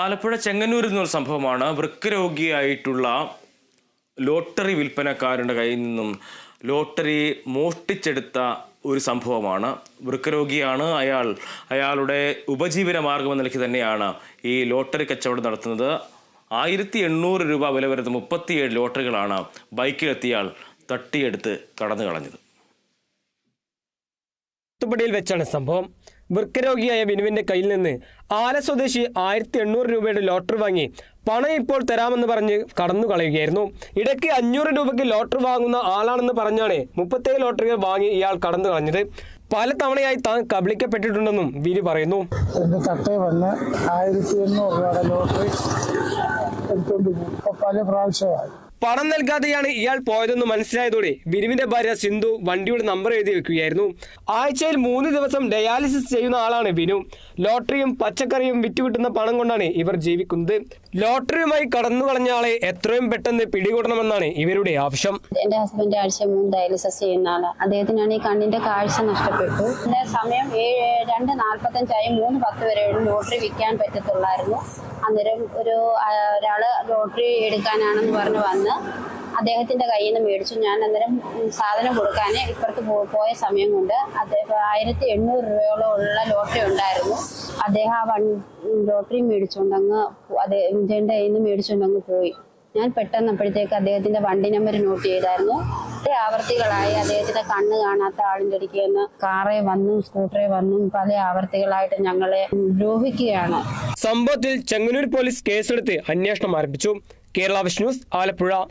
ആലപ്പുഴ ചെങ്ങന്നൂരിൽ നിന്നൊരു സംഭവമാണ്. വൃക്ക രോഗിയായിട്ടുള്ള ലോട്ടറി വിൽപ്പനക്കാരുടെ കയ്യിൽ നിന്നും ലോട്ടറി മോഷ്ടിച്ചെടുത്ത ഒരു സംഭവമാണ്. വൃക്കരോഗിയാണ് അയാൾ. അയാളുടെ ഉപജീവന മാർഗം നിലയ്ക്ക് തന്നെയാണ് ഈ ലോട്ടറി കച്ചവടം നടത്തുന്നത്. ആയിരത്തി എണ്ണൂറ് രൂപ വില വരുന്ന മുപ്പത്തിയേഴ് ലോട്ടറികളാണ് ബൈക്കിലെത്തിയാൽ തട്ടിയെടുത്ത് കടന്നു കളഞ്ഞത് തൂത്തുപ്പടിയിൽ വെച്ചാണ് സംഭവം. വൃക്കരോഗിയായ ബിനുവിന്റെ കയ്യിൽ നിന്ന് ആല സ്വദേശി ആയിരത്തി എണ്ണൂറ് രൂപയുടെ ലോട്ടറി വാങ്ങി പണം ഇപ്പോൾ തരാമെന്ന് പറഞ്ഞ് കടന്നു കളയുകയായിരുന്നു. ഇടയ്ക്ക് അഞ്ഞൂറ് രൂപയ്ക്ക് ലോട്ടറി വാങ്ങുന്ന ആളാണെന്ന് പറഞ്ഞാണ് മുപ്പത്തേഴ് ലോട്ടറികൾ വാങ്ങി ഇയാൾ കടന്നു കളഞ്ഞത്. പല തവണയായി താൻ കബളിക്കപ്പെട്ടിട്ടുണ്ടെന്നും വിരി പറയുന്നു. ആയിരത്തി എണ്ണൂറ് രൂപയുടെ ലോട്ടറി പല പ്രാവശ്യമായി. പണം നൽകാതെയാണ് ഇയാൾ പോയതെന്ന് മനസ്സിലായതോടെ ബിനുവിന്റെ ഭാര്യ സിന്ധു വണ്ടിയുടെ നമ്പർ എഴുതി വെക്കുകയായിരുന്നു. ആഴ്ചയിൽ മൂന്ന് ദിവസം ഡയാലിസിസ് ചെയ്യുന്ന ആളാണ് ബിനു ലോട്ടറിയും പച്ചക്കറിയും വിറ്റുകിട്ടുന്ന പണം കൊണ്ടാണ് ഇവർ ജീവിക്കുന്നത്. ലോട്ടറിയുമായി കടന്നു കളഞ്ഞ ആളെ എത്രയും പെട്ടെന്ന് പിടികൂടണമെന്നാണ് ഇവരുടെ ആവശ്യം. എന്റെ ഹസ്ബൻഡ് ആഴ്ച മൂന്ന് ഡയാലിസിസ് ചെയ്യുന്ന ആളാണ് അദ്ദേഹത്തിനാണ് ഈ കണ്ണിന്റെ കാഴ്ച നഷ്ടപ്പെട്ടു സമയം രണ്ട് നാൽപ്പത്തഞ്ചായി മൂന്ന് പത്ത് വരെ ലോട്ടറി വിൽക്കാൻ പറ്റത്തുള്ളായിരുന്നു. അന്നേരം ഒരു ഒരാൾ ലോട്ടറി എടുക്കാനാണെന്ന് പറഞ്ഞ് വന്ന് അദ്ദേഹത്തിന്റെ കയ്യിൽ നിന്ന് മേടിച്ചു. ഞാൻ അന്നേരം സാധനം കൊടുക്കാൻ ഇപ്പുറത്ത് പോയ സമയം കൊണ്ട് അദ്ദേഹം ആയിരത്തി എണ്ണൂറ് രൂപയോളം ഉള്ള ലോട്ടറി ഉണ്ടായിരുന്നു. അദ്ദേഹം ആ വൺ ലോട്ടറി മേടിച്ചുകൊണ്ടങ്ങ് അദ്ദേഹത്തിന്റെ കയ്യിൽ നിന്ന് മേടിച്ചുകൊണ്ടങ്ങ് പോയി. ഞാൻ പെട്ടെന്ന് അപ്പോഴത്തേക്ക് അദ്ദേഹത്തിന്റെ വണ്ടി നമ്പർ നോട്ട് ചെയ്തായിരുന്നു. ആവർത്തികളായി അദ്ദേഹത്തിന്റെ കണ്ണ് കാണാത്ത ആളിന്റെ നിന്ന് കാറേ വന്നും സ്കൂട്ടറെ വന്നും പല ആവർത്തികളായിട്ട് ഞങ്ങളെ ദ്രോഹിക്കുകയാണ്. സംഭവത്തിൽ ചെങ്ങന്നൂർ പോലീസ് കേസെടുത്ത് അന്വേഷണം ആരംഭിച്ചു. കേരള വിഷ്ണുസ് ആലപ്പുഴ.